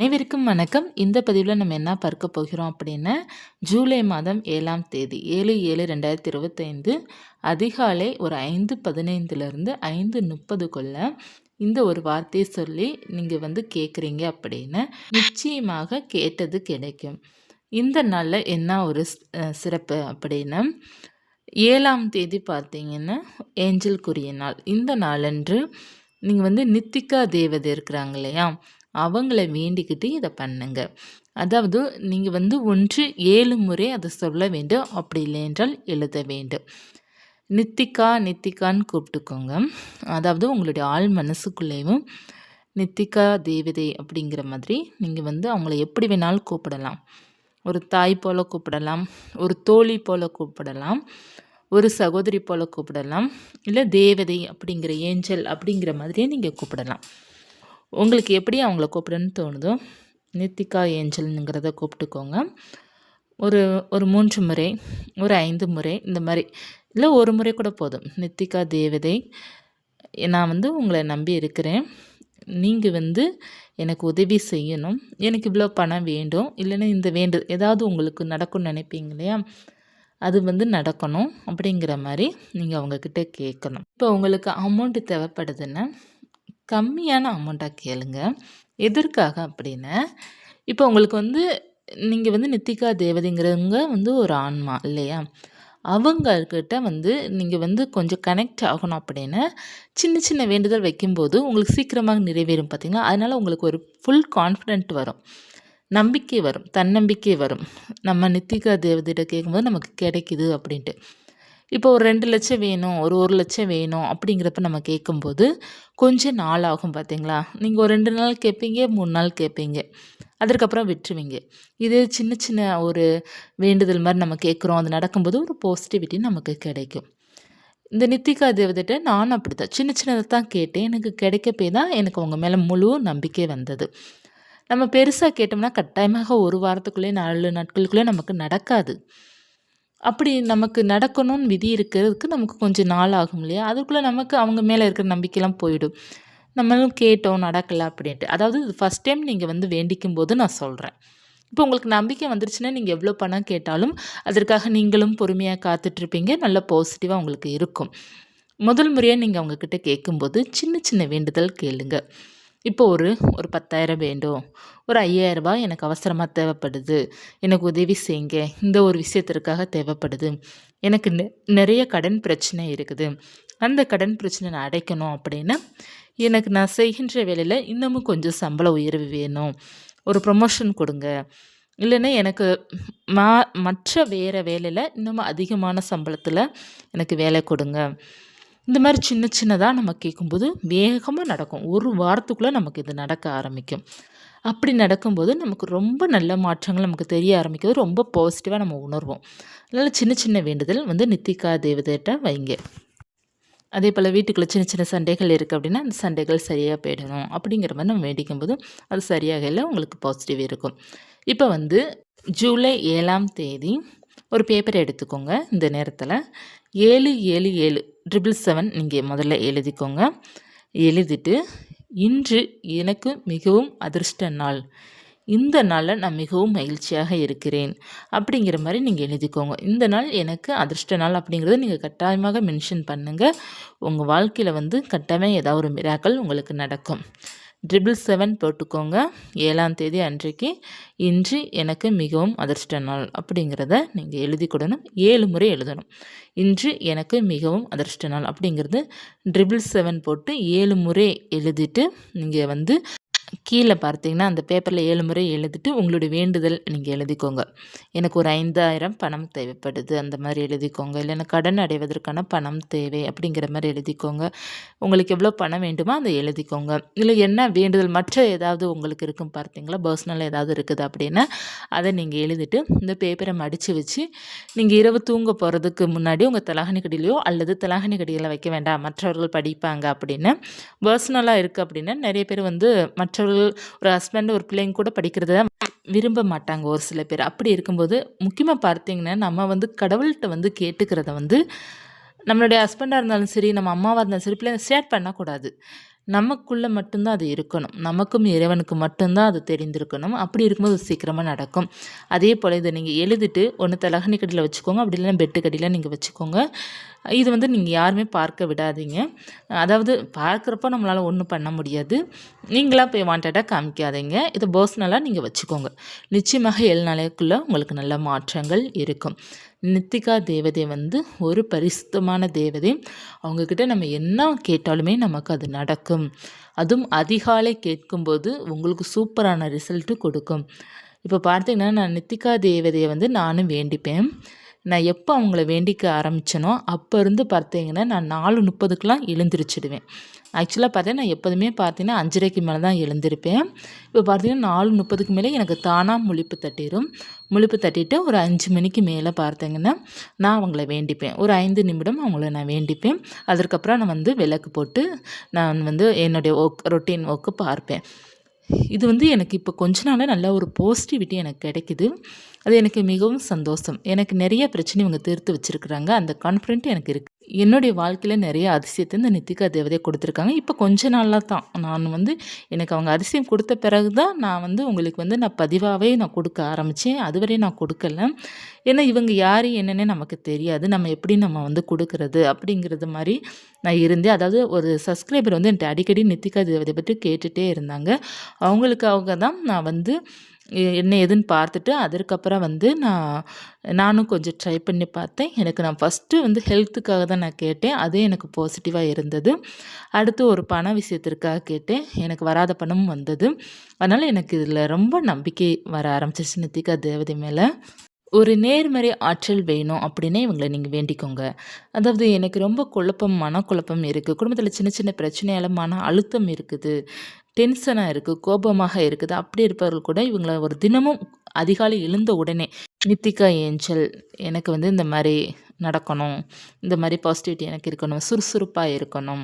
அனைவருக்கும் வணக்கம். இந்த பதிவில் நம்ம என்ன பார்க்க போகிறோம் அப்படின்னா ஜூலை மாதம் ஏழாம் தேதி ஏழு ஏழு ரெண்டாயிரத்தி இருபத்தைந்து அதிகாலை ஒரு ஐந்து பதினைந்துலேருந்து ஐந்து முப்பதுக்குள்ள இந்த ஒரு வார்த்தையை சொல்லி நீங்கள் வந்து கேட்குறீங்க அப்படின்னு நிச்சயமாக கேட்டது கிடைக்கும். இந்த நாளில் என்ன ஒரு சிறப்பு அப்படின்னா ஏழாம் தேதி பார்த்தீங்கன்னா ஏஞ்சல் குரிய நாள். இந்த நாளன்று நீங்கள் வந்து நித்திகா தேவதை இருக்கிறாங்க இல்லையா? அவங்கள வேண்டிக்கிட்டு இதை பண்ணுங்க. அதாவது நீங்கள் வந்து ஒன்று ஏழு முறை அதை சொல்ல வேண்டும். அப்படி இல்லை என்றால் எழுத வேண்டும். நித்திகா நித்திகான்னு கூப்பிட்டுக்கோங்க. அதாவது உங்களுடைய ஆள் மனசுக்குள்ளேயும் நித்திகா தேவதை அப்படிங்கிற மாதிரி நீங்கள் வந்து அவங்கள எப்படி வேணாலும் கூப்பிடலாம். ஒரு தாய் போல் கூப்பிடலாம். ஒரு தோழி போல் கூப்பிடலாம். ஒரு சகோதரி போல் கூப்பிடலாம். இல்லை தேவதை அப்படிங்கிற ஏஞ்சல் அப்படிங்கிற மாதிரியே நீங்கள் கூப்பிடலாம். உங்களுக்கு எப்படி அவங்கள கூப்பிடுன்னு தோணுதோ நித்திகா ஏஞ்சல்ங்கிறத கூப்பிட்டுக்கோங்க. ஒரு ஒரு மூன்று முறை ஒரு ஐந்து முறை இந்த மாதிரி. இல்லை ஒரு முறை கூட போதும். நித்திகா தேவதை நான் வந்து உங்களை நம்பி இருக்கிறேன். நீங்கள் வந்து எனக்கு உதவி செய்யணும். எனக்கு இவ்வளோ பணம் வேண்டும். இல்லைன்னா இந்த வேண்டு ஏதாவது உங்களுக்கு நடக்கும்னு நினைப்பீங்க இல்லையா? அது வந்து நடக்கணும் அப்படிங்கிற மாதிரி நீங்கள் அவங்கக்கிட்ட கேட்கணும். இப்போ உங்களுக்கு அமௌண்ட்டு தேவைப்படுதுன்னா கம்மியான அமௌண்ட்டாக கேளுங்க. எதற்காக அப்படின்னா இப்போ உங்களுக்கு வந்து நீங்கள் வந்து நித்திகா தேவதைங்கிறவங்க வந்து ஒரு ஆன்மா இல்லையா? அவங்கக்கிட்ட வந்து நீங்கள் வந்து கொஞ்சம் கனெக்ட் ஆகணும் அப்படின்னா சின்ன சின்ன வேண்டுதல் வைக்கும்போது உங்களுக்கு சீக்கிரமாக நிறைவேறும் பார்த்தீங்களா அதனால் உங்களுக்கு ஒரு ஃபுல் கான்ஃபிடென்ட் வரும். நம்பிக்கை வரும். தன்னம்பிக்கை வரும். நம்ம நித்திகா தேவதைகிட்ட கேட்கும்போது நமக்கு கிடைக்குது அப்படின்ட்டு. இப்போ ஒரு ரெண்டு லட்சம் வேணும் ஒரு ஒரு லட்சம் வேணும் அப்படிங்கிறப்ப நம்ம கேட்கும்போது கொஞ்சம் நாள் ஆகும் பார்த்தீங்களா நீங்கள் ஒரு ரெண்டு நாள் கேட்பீங்க மூணு நாள் கேட்பீங்க. அதற்கப்புறம் விட்டுருவீங்க. இதே சின்ன சின்ன ஒரு வேண்டுதல் மாதிரி நம்ம கேட்குறோம். அது நடக்கும்போது ஒரு பாசிட்டிவிட்டி நமக்கு கிடைக்கும். இந்த நித்திகா தேவதிட்ட நானும் அப்படி தான் சின்ன சின்னதை தான் கேட்டேன். எனக்கு கிடைக்க போய் தான் எனக்கு உங்கள் மேலே முழு நம்பிக்கை வந்தது. நம்ம பெருசாக கேட்டோம்னா கட்டாயமாக ஒரு வாரத்துக்குள்ளே நாலு நாட்களுக்குள்ளே நமக்கு நடக்காது. அப்படி நமக்கு நடக்கணும்னு விதி இருக்கிறதுக்கு நமக்கு கொஞ்சம் நாள் ஆகும் இல்லையா? அதுக்குள்ளே நமக்கு அவங்க மேலே இருக்கிற நம்பிக்கைலாம் போயிடும். நம்மளும் கேட்டோம் நடக்கலை அப்படின்ட்டு. அதாவது இது ஃபஸ்ட் டைம் நீங்கள் வந்து வேண்டிக்கும் போது நான் சொல்கிறேன் இப்போ உங்களுக்கு நம்பிக்கை வந்துருச்சுன்னா நீங்கள் எவ்வளோ பணம் கேட்டாலும் அதற்காக நீங்களும் பொறுமையாக காத்துட்ருப்பீங்க. நல்ல பாசிட்டிவாக உங்களுக்கு இருக்கும். முதல் முறையாக நீங்கள் அவங்கக்கிட்ட கேட்கும்போது சின்ன சின்ன வேண்டுதல் கேளுங்கள் இப்போ ஒரு ஒரு பத்தாயிரம் வேண்டும். ஒரு ஐயாயிரரூபா எனக்கு அவசரமாக தேவைப்படுது. எனக்கு உதவி செய்யுங்க. இந்த ஒரு விஷயத்திற்காக தேவைப்படுது. எனக்கு நெ நிறைய கடன் பிரச்சனை இருக்குது. அந்த கடன் பிரச்சனை நான் அடைக்கணும் அப்படின்னா எனக்கு நான் செய்கின்ற வேலையில் இன்னமும் கொஞ்சம் சம்பள உயர்வு வேணும். ஒரு ப்ரொமோஷன் கொடுங்க. இல்லைன்னா எனக்கு மா மற்ற வேறு வேலையில் இன்னமும் அதிகமான சம்பளத்தில் எனக்கு வேலை கொடுங்க. இந்த மாதிரி சின்ன சின்னதாக நம்ம கேட்கும்போது வேகமாக நடக்கும். ஒரு வாரத்துக்குள்ளே நமக்கு இது நடக்க ஆரம்பிக்கும். அப்படி நடக்கும்போது நமக்கு ரொம்ப நல்ல மாற்றங்கள் நமக்கு தெரிய ஆரம்பிக்கிறது ரொம்ப பாசிட்டிவாக நம்ம உணர்வோம். அதனால் சின்ன சின்ன வேண்டுதல் வந்து நித்திகா தேவதைகிட்ட வைங்க. அதே போல் வீட்டுக்குள்ளே சின்ன சின்ன சண்டைகள் இருக்குது அப்படின்னா அந்த சண்டைகள் சரியாக போயிடணும் அப்படிங்கிற மாதிரி நம்ம வேண்டிக்கும் போது அது சரியாக இல்லை உங்களுக்கு பாசிட்டிவ் இருக்கும். இப்போ வந்து ஜூலை ஏழாம் தேதி ஒரு பேப்பர் எடுத்துக்கோங்க இந்த நேரத்தில். ஏழு ஏழு ஏழு ட்ரிபிள் செவன் நீங்கள் முதல்ல எழுதிக்கோங்க. எழுதிட்டு இன்று எனக்கு மிகவும் அதிர்ஷ்ட நாள். இந்த நாளில் நான் மிகவும் மகிழ்ச்சியாக இருக்கிறேன். அப்படிங்கிற மாதிரி நீங்கள் எழுதிக்கோங்க. இந்த நாள் எனக்கு அதிர்ஷ்ட நாள் அப்படிங்கிறத நீங்கள் கட்டாயமாக மென்ஷன் பண்ணுங்கள் உங்கள் வாழ்க்கையில் வந்து கட்டாயமாக ஏதாவது ஒரு மிராக்கள் உங்களுக்கு நடக்கும். ட்ரிபிள் செவன் போட்டுக்கோங்க. ஏழாம் தேதி அன்றைக்கு இன்று எனக்கு மிகவும் அதிர்ஷ்ட நாள் அப்படிங்கிறத நீங்கள் எழுதி கொடுணும். ஏழு முறை எழுதணும். இன்று எனக்கு மிகவும் அதிர்ஷ்ட நாள் அப்படிங்கிறது ட்ரிபிள் செவன் போட்டு ஏழு முறை எழுதிட்டு நீங்கள் வந்து கீழே பார்த்தீங்கன்னா அந்த பேப்பரில் ஏழு முறை எழுதிட்டு உங்களுடைய வேண்டுதல் நீங்கள் எழுதிக்கோங்க. எனக்கு ஒரு ஐந்தாயிரம் பணம் தேவைப்படுது அந்த மாதிரி எழுதிக்கோங்க. இல்லைன்னா கடன் அடைவதற்கான பணம் தேவை அப்படிங்கிற மாதிரி எழுதிக்கோங்க. உங்களுக்கு எவ்வளோ பணம் வேண்டுமோ அதை எழுதிக்கோங்க. இல்லை என்ன வேண்டுதல் மற்ற ஏதாவது உங்களுக்கு இருக்கும் பார்த்தீங்களா? பர்சனல் ஏதாவது இருக்குது அப்படின்னா அதை நீங்கள் எழுதிட்டு இந்த பேப்பரை மடித்து வச்சு நீங்கள் இரவு தூங்க போகிறதுக்கு முன்னாடி உங்கள் தலகணி கடியிலையோ அல்லது தலகணி கடியில் வைக்க வேண்டாம். மற்றவர்கள் படிப்பாங்க அப்படின்னு பர்சனலாக இருக்குது அப்படின்னா நிறைய பேர் வந்து மற்ற மற்றவர்கள் ஒரு ஹஸ்பண்ட் ஒரு பிள்ளைங்க கூட படிக்கிறத விரும்ப மாட்டாங்க ஒரு சில பேர். அப்படி இருக்கும்போது முக்கியமாக பார்த்தீங்கன்னா நம்ம வந்து கடவுள்கிட்ட வந்து கேட்டுக்கிறத வந்து நம்மளுடைய ஹஸ்பண்டாக இருந்தாலும் சரி நம்ம அம்மாவாக இருந்தாலும் சரி பிள்ளைங்க ஷேர் பண்ணக்கூடாது நமக்குள்ளே மட்டும்தான் அது இருக்கணும். நமக்கும் இறைவனுக்கு மட்டும்தான் அது தெரிந்திருக்கணும். அப்படி இருக்கும்போது சீக்கிரமாக நடக்கும். அதே போல் இதை நீங்கள் எழுதிட்டு ஒன்று தலகணி கடியில் வச்சுக்கோங்க. அப்படி இல்லைன்னா பெட்டு கடியில் நீங்கள் வச்சுக்கோங்க. இது வந்து நீங்கள் யாருமே பார்க்க விடாதீங்க. அதாவது பார்க்குறப்ப நம்மளால் ஒன்றும் பண்ண முடியாது. நீங்களாக போய் வாண்டடாக காமிக்காதீங்க. இதை பர்சனலாக நீங்கள் வச்சுக்கோங்க. நிச்சயமாக ஏழு நாளைக்குள்ளே உங்களுக்கு நல்ல மாற்றங்கள் இருக்கும். நித்திகா தேவதை வந்து ஒரு பரிசுத்தமான தேவதை. அவங்கக்கிட்ட நம்ம என்ன கேட்டாலுமே நமக்கு அது நடக்கும். அதுவும் அதிகாலை கேட்கும்போது உங்களுக்கு சூப்பரான ரிசல்ட்டு கொடுக்கும். இப்போ பார்த்தீங்கன்னா நான் நித்திகா தேவதையை வந்து நானும் வேண்டிப்பேன். நான் எப்போ அவங்கள வேண்டிக்க ஆரம்பித்தனோ அப்போ இருந்து பார்த்தீங்கன்னா நான் நாலு முப்பதுக்கெலாம் எழுந்திரிச்சிடுவேன். ஆக்சுவலாக பார்த்தீங்கன்னா நான் எப்போதுமே பார்த்தீங்கன்னா அஞ்சரைக்கு மேலே தான் எழுந்திருப்பேன். இப்போ பார்த்தீங்கன்னா நாலு முப்பதுக்கு மேலே எனக்கு தானாக முழிப்பு தட்டிடும் முழிப்பு தட்டிட்டு ஒரு அஞ்சு மணிக்கு மேலே பார்த்தீங்கன்னா நான் அவங்கள வேண்டிப்பேன். ஒரு ஐந்து நிமிடம் அவங்கள நான் வேண்டிப்பேன். அதற்கப்புறம் நான் வந்து விளக்கு போட்டு நான் வந்து என்னுடைய ஒர்க் ரொட்டீன் ஒர்க்கு பார்ப்பேன். இது வந்து எனக்கு இப்போ கொஞ்ச நாளில் நல்ல ஒரு பாசிட்டிவிட்டி எனக்கு கிடைக்குது. அது எனக்கு மிகவும் சந்தோஷம். எனக்கு நிறைய பிரச்சனை இவங்க தீர்த்து வச்சுருக்குறாங்க. அந்த கான்ஃபிடென்ட் எனக்கு இருக்குது என்னுடைய வாழ்க்கையில் நிறைய அதிசயத்தை இந்த நித்திகா தேவதையை கொடுத்துருக்காங்க. இப்போ கொஞ்ச நாளாக தான் நான் வந்து எனக்கு அவங்க அதிசயம் கொடுத்த பிறகு தான் நான் வந்து உங்களுக்கு வந்து நான் பதிவாகவே நான் கொடுக்க ஆரம்பித்தேன் அதுவரை நான் கொடுக்கல. ஏன்னா இவங்க யார் என்னென்னு நமக்கு தெரியாது. நம்ம எப்படி நம்ம வந்து கொடுக்கறது அப்படிங்கிறது மாதிரி நான் இருந்தேன். அதாவது ஒரு சப்ஸ்கிரைபர் வந்து என்கிட்ட அடிக்கடி நித்திகா தேவதை பற்றி கேட்டுகிட்டே இருந்தாங்க. அவங்களுக்காக தான் நான் வந்து என்ன ஏதுன்னு பார்த்துட்டு அதற்கப்புறம் வந்து நான் நானும் கொஞ்சம் ட்ரை பண்ணி பார்த்தேன். எனக்கு நான் ஃபஸ்ட்டு வந்து ஹெல்த்துக்காக தான் நான் கேட்டேன். அதே எனக்கு பாசிட்டிவாக இருந்தது. அடுத்து ஒரு பண விஷயத்திற்காக கேட்டேன். எனக்கு வராத பணமும் வந்தது. அதனால் எனக்கு இதில் ரொம்ப நம்பிக்கை வர ஆரம்பிச்சிருச்சு நித்திகா தேவதை மேலே. ஒரு நேர்மறை ஆற்றல் வேணும் அப்படின்னே இவங்களை நீங்கள் வேண்டிக்கோங்க. அதாவது எனக்கு ரொம்ப குழப்பம் மனக்குழப்பம் இருக்குது குடும்பத்தில் சின்ன சின்ன பிரச்சனையால் மன அழுத்தம் இருக்குது. டென்ஷனாக இருக்குது கோபமாக இருக்குது. அப்படி இருப்பவர்கள் கூட இவங்களை ஒரு தினமும் அதிகாலை எழுந்த உடனே நித்திகா ஏஞ்சல் எனக்கு வந்து இந்த மாதிரி நடக்கணும். இந்த மாதிரி பாசிட்டிவிட்டி எனக்கு இருக்கணும். சுறுசுறுப்பாக இருக்கணும்.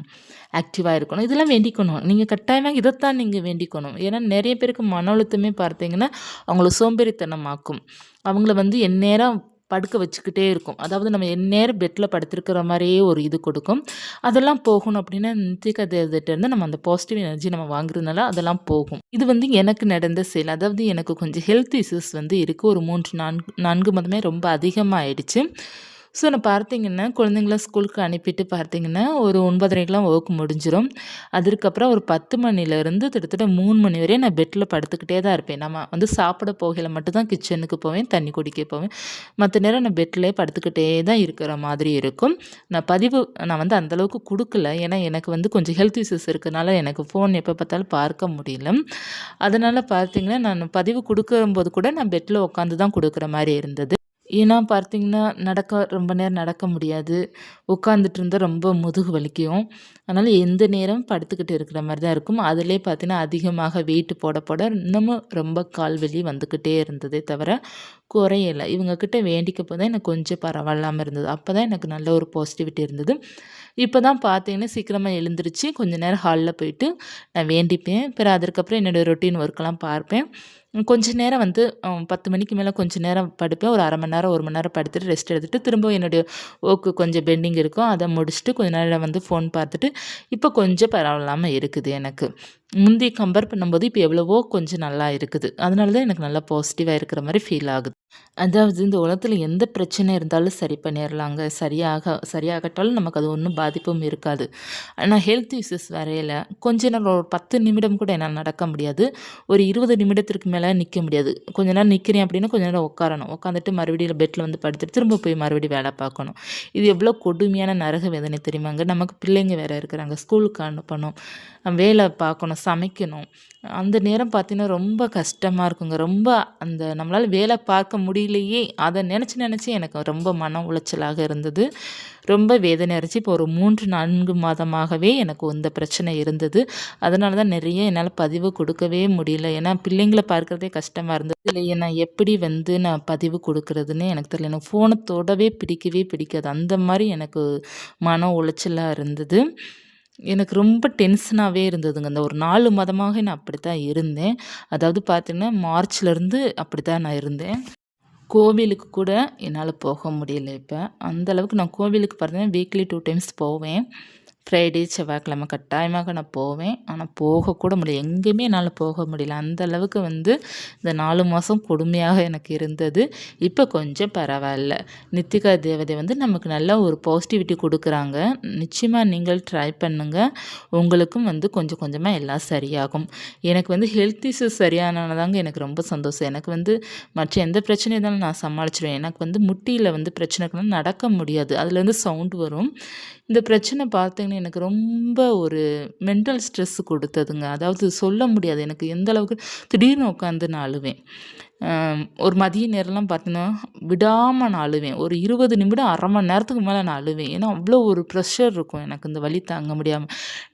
ஆக்டிவாக இருக்கணும். இதெல்லாம் வேண்டிக்கணும். நீங்கள் கட்டாயமாக இதைத்தான் நீங்கள் வேண்டிக்கணும். ஏன்னா நிறைய பேருக்கு மன அழுத்தமே பார்த்தீங்கன்னா அவங்கள சோம்பேறித்தனமாக்கும். அவங்கள வந்து எந்நேரம் படுக்க வச்சுக்கிட்டே இருக்கும். அதாவது நம்ம எந்நேரம் பெட்டில் படுத்திருக்கிற மாதிரியே ஒரு இது கொடுக்கும். அதெல்லாம் போகணும் அப்படின்னா நித்திகதேவதிட்டேருந்து நம்ம அந்த பாசிட்டிவ் எனர்ஜி நம்ம வாங்குறதுனால அதெல்லாம் போகும். இது வந்து எனக்கு நடந்த செயல். அதாவது எனக்கு கொஞ்சம் ஹெல்த் இஷ்யூஸ் வந்து இருக்குது ஒரு மூன்று நான்கு நான்கு மதமே ரொம்ப அதிகமாக ஆயிடுச்சு ஸோ நான் பார்த்தீங்கன்னா குழந்தைங்கள ஸ்கூலுக்கு அனுப்பிட்டு பார்த்தீங்கன்னா ஒரு ஒன்பதரைக்கெலாம் ஒர்க் முடிஞ்சிடும் அதுக்கப்புறம் ஒரு பத்து மணிலேருந்து கிட்டத்தட்ட மூணு மணி வரையும் நான் பெட்டில் படுத்துக்கிட்டே தான் இருப்பேன். நம்ம வந்து சாப்பிட போகையில் மட்டும்தான் கிச்சனுக்கு போவேன் தண்ணி குடிக்க போவேன். மற்ற நேரம் நான் பெட்டிலே படுத்துக்கிட்டே தான் இருக்கிற மாதிரி இருக்கும். நான் பதிவு நான் வந்து அந்தளவுக்கு கொடுக்கல. ஏன்னா எனக்கு வந்து கொஞ்சம் ஹெல்த் இஷ்யூஸ் இருக்கிறனால எனக்கு ஃபோன் எப்போ பார்த்தாலும் பார்க்க முடியல. அதனால் பார்த்தீங்கன்னா நான் பதிவு கொடுக்கும்போது கூட நான் பெட்டில் உட்காந்து தான் கொடுக்குற மாதிரி இருந்தது. ஏன்னா பார்த்திங்கன்னா நடக்க ரொம்ப நேரம் நடக்க முடியாது. உட்காந்துட்டு இருந்தால் ரொம்ப முதுகு வலிக்கும். அதனால் எந்த நேரம் படுத்துக்கிட்டு இருக்கிற மாதிரி தான் இருக்கும். அதிலே பார்த்தீங்கன்னா அதிகமாக வெயிட் போட போட இன்னமும் ரொம்ப கால் வலி வந்துக்கிட்டே இருந்ததே தவிர குறையலை. இவங்கக்கிட்ட வேண்டிக்க போதான் எனக்கு கொஞ்சம் பரவாயில்லாமல் இருந்தது. அப்போ தான் எனக்கு நல்ல ஒரு பாசிட்டிவிட்டி இருந்தது. இப்போ தான் பார்த்தீங்கன்னா சீக்கிரமாக எழுந்திரிச்சு கொஞ்சம் நேரம் ஹாலில் போயிட்டு நான் வேண்டிப்பேன். பிறகு அதற்கப்புறம் என்னோடய ரொட்டீன் ஒர்க்கெல்லாம் பார்ப்பேன். கொஞ்ச நேரம் வந்து பத்து மணிக்கு மேலே கொஞ்சம் நேரம் படுப்பேன். ஒரு அரை மணி நேரம் ஒரு மணி நேரம் படுத்துட்டு ரெஸ்ட் எடுத்துகிட்டு திரும்ப என்னுடைய ஓக்கு கொஞ்சம் பெண்டிங் இருக்கும். அதை முடிச்சுட்டு கொஞ்ச நேரம் வந்து ஃபோன் பார்த்துட்டு இப்போ கொஞ்சம் பரவாயில்லாமல் இருக்குது எனக்கு. முந்தைய கம்பேர் பண்ணும்போது இப்போ எவ்வளவோ கொஞ்சம் நல்லா இருக்குது. அதனால தான் எனக்கு நல்லா பாசிட்டிவாக இருக்கிற மாதிரி ஃபீல் ஆகுது. அதாவது இந்த உலகத்தில் எந்த பிரச்சனை இருந்தாலும் சரி பண்ணிடலாங்க சரியாக சரியாகட்டாலும் நமக்கு அது ஒன்றும் பாதிப்பும் இருக்காது. ஆனால் ஹெல்த் இஷ்யூஸ் வரையில் கொஞ்ச நேரம் ஒரு பத்து நிமிடம் கூட என்னால் நடக்க முடியாது. ஒரு இருபது நிமிடத்திற்கு மேலே நிற்க முடியாது. கொஞ்ச நேரம் நிற்கிறேன் அப்படின்னா கொஞ்ச நேரம் உட்காரணும் உட்காந்துட்டு மறுபடியும் பெட்டில் வந்து படுத்துட்டு திரும்ப போய் மறுபடியும் வேலை பார்க்கணும். இது எவ்வளோ கொடுமையான நரக வேதனை தெரியுமாங்க? நமக்கு பிள்ளைங்க வேறு இருக்கிறாங்க. ஸ்கூலுக்கு அனுப்பணும். வேலை பார்க்கணும் சமைக்கணும். அந்த நேரம் பார்த்தீங்கன்னா ரொம்ப கஷ்டமாக இருக்குங்க. ரொம்ப அந்த நம்மளால் வேலை பார்க்க முடியலையே அதை நினச்சி நினச்சி எனக்கு ரொம்ப மன உளைச்சலாக இருந்தது. ரொம்ப வேதனை அரைச்சி இப்போ ஒரு மூன்று நான்கு மாதமாகவே எனக்கு இந்த பிரச்சனை இருந்தது. அதனால தான் நிறைய என்னால் பதிவு கொடுக்கவே முடியல. ஏன்னா பிள்ளைங்களை பார்க்குறதே கஷ்டமாக இருந்தது. இல்லை நான் எப்படி வந்து நான் பதிவு கொடுக்குறதுன்னு எனக்கு தெரியல. எனக்கு ஃபோனை தொடவே பிடிக்கவே பிடிக்காது. அந்த மாதிரி எனக்கு மன உளைச்சலாக இருந்தது. எனக்கு ரொம்ப டென்ஷனாகவே இருந்ததுங்க. அந்த ஒரு நாலு மாதமாக நான் அப்படி தான் இருந்தேன். அதாவது பார்த்தீங்கன்னா மார்ச்லேருந்து அப்படி தான் நான் இருந்தேன். கோவிலுக்கு கூட என்னால் போக முடியல இப்போ. அந்தளவுக்கு நான் கோவிலுக்கு பார்த்தீங்கன்னா வீக்லி டூ டைம்ஸ் போவேன். ஃப்ரைடே செவ்வாய்க்கிழமை கட்டாயமாக நான் போவேன். ஆனால் போகக்கூட முடியல. எங்கேயுமே என்னால் போக முடியல. அந்த அளவுக்கு வந்து இந்த நாலு மாதம் கொடுமையாக எனக்கு இருந்தது. இப்போ கொஞ்சம் பரவாயில்ல. நித்திகா தேவதை வந்து நமக்கு நல்ல ஒரு பாசிட்டிவிட்டி கொடுக்குறாங்க. நிச்சயமாக நீங்கள் ட்ரை பண்ணுங்கள் உங்களுக்கும் வந்து கொஞ்சம் கொஞ்சமாக எல்லாம் சரியாகும். எனக்கு வந்து ஹெல்த் இஷ்யூஸ் சரியானதாங்க எனக்கு ரொம்ப சந்தோஷம். எனக்கு வந்து மற்ற எந்த பிரச்சனையும் இருந்தாலும் நான் சமாளிச்சிடுவேன் எனக்கு வந்து முட்டியில் வந்து பிரச்சனைக்குலாம் நடக்க முடியாது. அதுலேருந்து சவுண்ட் வரும். இந்த பிரச்சனை பார்த்தீங்கன்னா எனக்கு ரொம்ப ஒரு மென்டல் ஸ்ட்ரெஸ் கொடுத்ததுங்க. அதாவது சொல்ல முடியாது. எனக்கு எந்த அளவுக்கு திடீர்னு உட்காந்து நான் அழுவேன் ஒரு மதிய நேரம்லாம் பார்த்தீங்கன்னா விடாமல் நான் அழுவேன் ஒரு இருபது நிமிடம் அரை மணி நேரத்துக்கு மேலே நான் அழுவேன் ஏன்னா அவ்வளோ ஒரு ப்ரெஷர் இருக்கும். எனக்கு இந்த வலி தாங்க முடியாமல்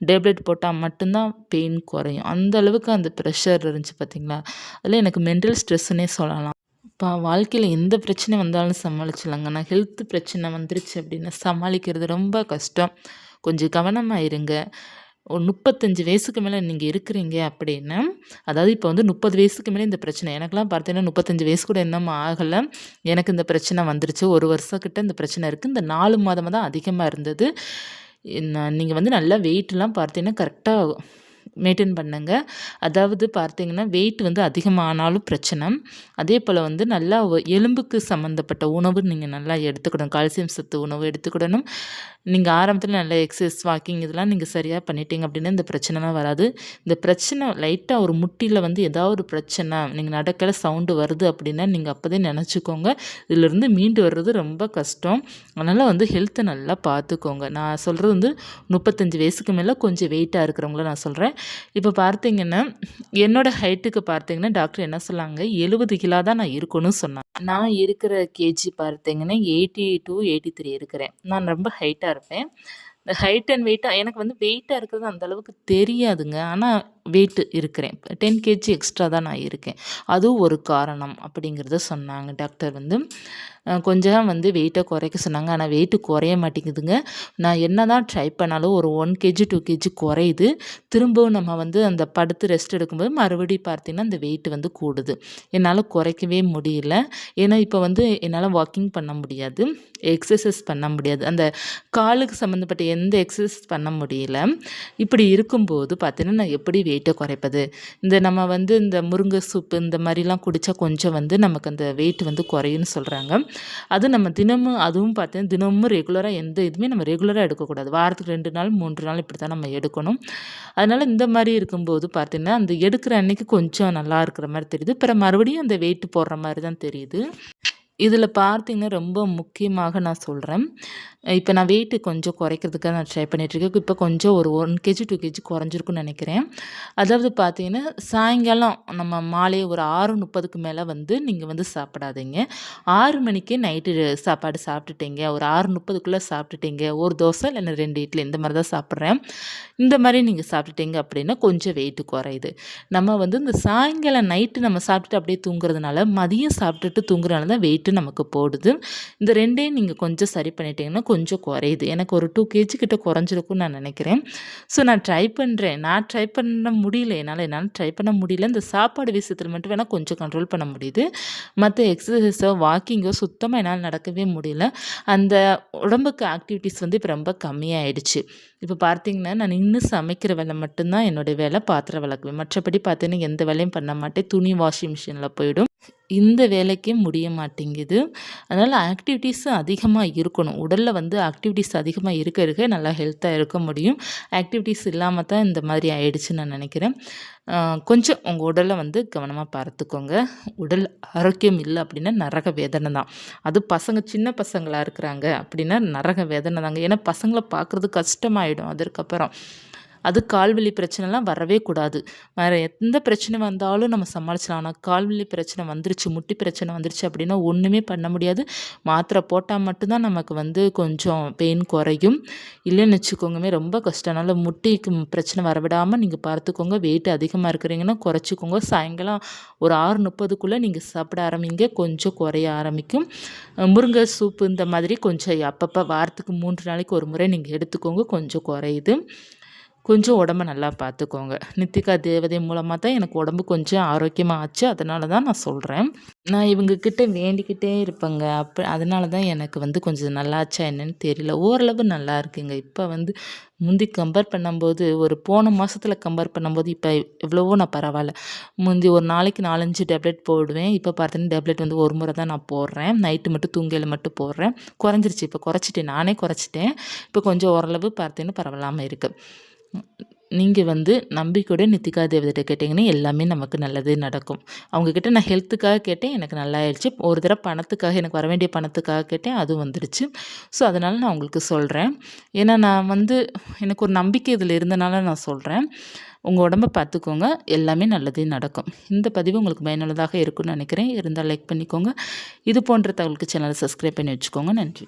டேப்லெட் போட்டால் மட்டும்தான் பெயின் குறையும். அந்த அளவுக்கு அந்த ப்ரெஷர் இருந்துச்சு பார்த்தீங்களா அதில் எனக்கு மென்டல் ஸ்ட்ரெஸ்ஸுன்னே சொல்லலாம். இப்போ வாழ்க்கையில் எந்த பிரச்சனை வந்தாலும் சமாளிச்சிடலாங்க. ஆனால் ஹெல்த் பிரச்சனை வந்துருச்சு அப்படின்னா சமாளிக்கிறது ரொம்ப கஷ்டம். கொஞ்சம் கவனமாக இருங்க. ஒரு முப்பத்தஞ்சு வயசுக்கு மேலே நீங்கள் இருக்கிறீங்க அப்படின்னா அதாவது இப்போ வந்து முப்பது வயசுக்கு மேலே இந்த பிரச்சனை எனக்கெலாம் பார்த்தீங்கன்னா முப்பத்தஞ்சு வயசு கூட இன்னும் ஆகலை. எனக்கு இந்த பிரச்சனை வந்துருச்சு. ஒரு வருஷக்கிட்ட இந்த பிரச்சனை இருக்குது இந்த நாலு மாதமாக தான் அதிகமாக இருந்தது. நீங்கள் வந்து நல்லா வெயிட்லாம் பார்த்தீங்கன்னா கரெக்டாக மெயின்டைன் பண்ணுங்க. அதாவது பார்த்தீங்கன்னா வெயிட் வந்து அதிகமானாலும் பிரச்சனை. அதே போல் வந்து நல்லா எலும்புக்கு சம்மந்தப்பட்ட உணவு நீங்கள் நல்லா எடுத்துக்கணும். கால்சியம் சத்து உணவு எடுத்துக்கிடணும். நீங்கள் ஆரம்பத்தில் நல்ல எக்ஸசைஸ் வாக்கிங் இதெல்லாம் நீங்கள் சரியாக பண்ணிட்டீங்க அப்படின்னா இந்த பிரச்சனைலாம் வராது. இந்த பிரச்சனை லைட்டாக ஒரு முட்டியில் வந்து ஏதாவது ஒரு பிரச்சனை நீங்கள் நடக்கல சவுண்டு வருது அப்படின்னா நீங்கள் அப்போதே நினச்சிக்கோங்க. இதிலிருந்து மீண்டு வர்றது ரொம்ப கஷ்டம். அதனால் வந்து ஹெல்த்தை நல்லா பார்த்துக்கோங்க. நான் சொல்கிறது வந்து முப்பத்தஞ்சு வயசுக்கு மேலே கொஞ்சம் வெயிட்டாக இருக்கிறவங்கள நான் சொல்கிறேன் இப்போ பார்த்தீங்கன்னா என்னோடய ஹைட்டுக்கு பார்த்தீங்கன்னா டாக்டர் என்ன சொன்னாங்க? எழுபது கிலோ தான் நான் இருக்கணும்னு சொன்னாங்க. நான் இருக்கிற கேஜி பார்த்தீங்கன்னா எயிட்டி டூ எயிட்டி த்ரீ இருக்கிறேன். நான் ரொம்ப ஹைட்டாக இருப்பேன். இந்த ஹைட் அண்ட் வெயிட்டாக எனக்கு வந்து வெயிட்டாக இருக்கிறது அந்த அளவுக்கு தெரியாதுங்க. ஆனால் வெயிட்டு இருக்கிறேன். டென் கேஜி எக்ஸ்ட்ரா தான் நான் இருக்கேன். அதுவும் ஒரு காரணம் அப்படிங்கிறத சொன்னாங்க டாக்டர் வந்து. கொஞ்சம் வந்து வெயிட்டை குறைக்க சொன்னாங்க. ஆனால் வெயிட்டு குறைய மாட்டேங்குதுங்க. நான் என்ன தான் ட்ரை பண்ணாலும் ஒரு ஒன் கேஜி டூ கேஜி குறையுது. திரும்பவும் நம்ம வந்து அந்த படுத்து ரெஸ்ட் எடுக்கும்போது மறுபடியும் பார்த்திங்கன்னா அந்த வெயிட் வந்து கூடுது. என்னால் குறைக்கவே முடியல. ஏன்னா இப்போ வந்து என்னால் வாக்கிங் பண்ண முடியாது. எக்ஸசைஸ் பண்ண முடியாது. அந்த காலுக்கு சம்மந்தப்பட்ட எந்த எக்ஸசைஸ் பண்ண முடியல. இப்படி இருக்கும்போது பார்த்தீங்கன்னா நான் எப்படி வெயிட்டை குறைப்பது? இந்த நம்ம வந்து இந்த முருங்கை சூப்பு இந்த மாதிரிலாம் குடித்தா கொஞ்சம் வந்து நமக்கு அந்த வெயிட் வந்து குறையும்னு சொல்கிறாங்க அது நம்ம தினமும் அதுவும் பார்த்தீங்கன்னா தினமும் ரெகுலராக எந்த இதுவுமே நம்ம ரெகுலராக எடுக்கக்கூடாது. வாரத்துக்கு ரெண்டு நாள் மூன்று நாள் இப்படி தான் நம்ம எடுக்கணும். அதனால் இந்த மாதிரி இருக்கும்போது பார்த்தீங்கன்னா அந்த எடுக்கிற அன்னைக்கு கொஞ்சம் நல்லா இருக்கிற மாதிரி தெரியுது. அப்புறம் மறுபடியும் அந்த வெயிட் போடுற மாதிரி தான் தெரியுது. இதில் பார்த்தீங்கன்னா ரொம்ப முக்கியமாக நான் சொல்கிறேன். இப்போ நான் வெயிட்டு கொஞ்சம் குறைக்கிறதுக்காக நான் ட்ரை பண்ணிகிட்ருக்கேன் இப்போ கொஞ்சம் ஒரு ஒன் கேஜி டூ கேஜி குறைஞ்சிருக்குன்னு நினைக்கிறேன். அதாவது பார்த்தீங்கன்னா சாயங்காலம் நம்ம மாலை ஒரு ஆறு முப்பதுக்கு மேலே வந்து நீங்கள் வந்து சாப்பிடாதீங்க. ஆறு மணிக்கே நைட்டு சாப்பாடு சாப்பிட்டுட்டீங்க. ஒரு ஆறு முப்பதுக்குள்ளே சாப்பிட்டுட்டீங்க. ஒரு தோசை இல்லைன்னா ரெண்டு இட்லி இந்த மாதிரி தான் சாப்பிட்றேன். இந்த மாதிரி நீங்கள் சாப்பிட்டுட்டீங்க அப்படின்னா கொஞ்சம் வெயிட்டு குறையுது. நம்ம வந்து இந்த சாயங்காலம் நைட்டு நம்ம சாப்பிட்டுட்டு அப்படியே தூங்குறதுனால மதியம் சாப்பிட்டுட்டு தூங்குறதுனால தான் வெயிட்டு நமக்கு போடுது. இந்த ரெண்டையும் நீங்கள் கொஞ்சம் சரி பண்ணிட்டீங்கன்னா கொஞ்சம் குறையுது. எனக்கு ஒரு டூ கேஜி கிட்ட குறைஞ்சிருக்கும்னு நான் நினைக்கிறேன். ஸோ நான் ட்ரை பண்ணுறேன் நான் ட்ரை பண்ண முடியல. என்னால் என்னால் ட்ரை பண்ண முடியல. இந்த சாப்பாடு விஷயத்தில் மட்டும் வேணால் கொஞ்சம் கண்ட்ரோல் பண்ண முடியுது. மற்ற எக்ஸசைஸோ வாக்கிங்கோ சுத்தமாக என்னால் நடக்கவே முடியல. அந்த உடம்புக்கு ஆக்டிவிட்டீஸ் வந்து இப்போ ரொம்ப கம்மியாயிடுச்சு. இப்போ பார்த்தீங்கன்னா நான் இன்னும் சமைக்கிற வேலை மட்டும்தான் என்னுடைய வேலை. பாத்திரம் விளக்குவேன் மற்றபடி பார்த்தீங்கன்னா எந்த வேலையும் பண்ண மாட்டேன். துணி வாஷிங் மிஷினில் போயிடும். இந்த வேலைக்கே முடிய மாட்டேங்குது. அதனால் ஆக்டிவிட்டீஸும் அதிகமாக இருக்கணும். உடலில் வந்து ஆக்டிவிட்டீஸ் அதிகமாக இருக்க இருக்க நல்லா ஹெல்த்தாக இருக்க முடியும். ஆக்டிவிட்டீஸ் இல்லாமல் தான் இந்த மாதிரி ஆயிடுச்சுன்னு நான் நினைக்கிறேன். கொஞ்சம் உங்கள் உடலை வந்து கவனமாக பார்த்துக்கோங்க. உடல் ஆரோக்கியம் இல்லை அப்படின்னா நரக வேதனை தான். அது பசங்க சின்ன பசங்களாக இருக்கிறாங்க அப்படின்னா நரக வேதனை தாங்க. ஏன்னா பசங்களை பார்க்குறது கஷ்டமாயிடும். அதற்கப்புறம் அது கால்வெளி பிரச்சனைலாம் வரவே கூடாது. வேறு எந்த பிரச்சனை வந்தாலும் நம்ம சமாளிச்சலாம் ஆனால் கால்வெளி பிரச்சனை வந்துருச்சு முட்டி பிரச்சனை வந்துருச்சு அப்படின்னா ஒன்றுமே பண்ண முடியாது. மாத்திரை போட்டால் மட்டும்தான் நமக்கு வந்து கொஞ்சம் பெயின் குறையும். இல்லைன்னு வச்சுக்கோங்கமே ரொம்ப கஷ்டம். அதனால் முட்டிக்கு பிரச்சனை வரவிடாமல் நீங்கள் பார்த்துக்கோங்க. வெயிட் அதிகமாக இருக்கிறீங்கன்னா குறைச்சிக்கோங்க. சாயங்காலம் ஒரு ஆறு முப்பதுக்குள்ளே நீங்கள் சாப்பிட ஆரம்பிங்க. கொஞ்சம் குறைய ஆரம்பிக்கும். முருங்கை சூப்பு இந்த மாதிரி கொஞ்சம் அப்பப்போ வாரத்துக்கு மூன்று நாளைக்கு ஒரு முறை நீங்கள் எடுத்துக்கோங்க. கொஞ்சம் குறையுது. கொஞ்சம் உடம்ப நல்லா பார்த்துக்கோங்க நித்திகா தேவதை மூலமாக தான் எனக்கு உடம்பு கொஞ்சம் ஆரோக்கியமாக ஆச்சு. அதனால தான் நான் சொல்கிறேன் நான் இவங்கக்கிட்ட வேண்டிக்கிட்டே இருப்பேங்க. அப்போ அதனால தான் எனக்கு வந்து கொஞ்சம் நல்லாச்சா என்னன்னு தெரியல. ஓரளவு நல்லா இருக்குங்க. இப்போ வந்து முந்தி கம்பேர் பண்ணும்போது ஒரு போன மாதத்தில் கம்பேர் பண்ணும்போது இப்போ எவ்வளவோ நான் பரவாயில்ல. முந்தி ஒரு நாளைக்கு நாலஞ்சு டேப்லெட் போடுவேன். இப்போ பார்த்தீங்கன்னா டேப்லெட் வந்து ஒரு முறை தான் நான் போடுறேன். நைட்டு மட்டும் தூங்கையில் மட்டும் போடுறேன். குறைஞ்சிருச்சு. இப்போ குறைச்சிட்டேன். நானே குறைச்சிட்டேன். இப்போ கொஞ்சம் ஓரளவு பார்த்தீங்கன்னா பரவாயில்லாமல் இருக்குது நீங்கள் வந்து நம்பிக்கையோட நித்திகா தேவதைகிட்ட கேட்டிங்கன்னா எல்லாமே நமக்கு நல்லது நடக்கும். அவங்கக்கிட்ட நான் ஹெல்த்துக்காக கேட்டேன் எனக்கு நல்லா ஆயிடுச்சு ஒரு தடவை பணத்துக்காக எனக்கு வர வேண்டிய பணத்துக்காக கேட்டேன் அதுவும் வந்துடுச்சு ஸோ அதனால் நான் உங்களுக்கு சொல்கிறேன் ஏன்னா நான் வந்து எனக்கு ஒரு நம்பிக்கை இதில் இருந்தனால நான் சொல்கிறேன் உங்கள் உடம்ப பார்த்துக்கோங்க எல்லாமே நல்லதே நடக்கும். இந்த பதிவு உங்களுக்கு பயனுள்ளதாக இருக்கும்னு நினைக்கிறேன். இருந்தால் லைக் பண்ணிக்கோங்க. இது போன்ற தகவலுக்கு சேனலை சப்ஸ்கிரைப் பண்ணி வச்சுக்கோங்க. நன்றி.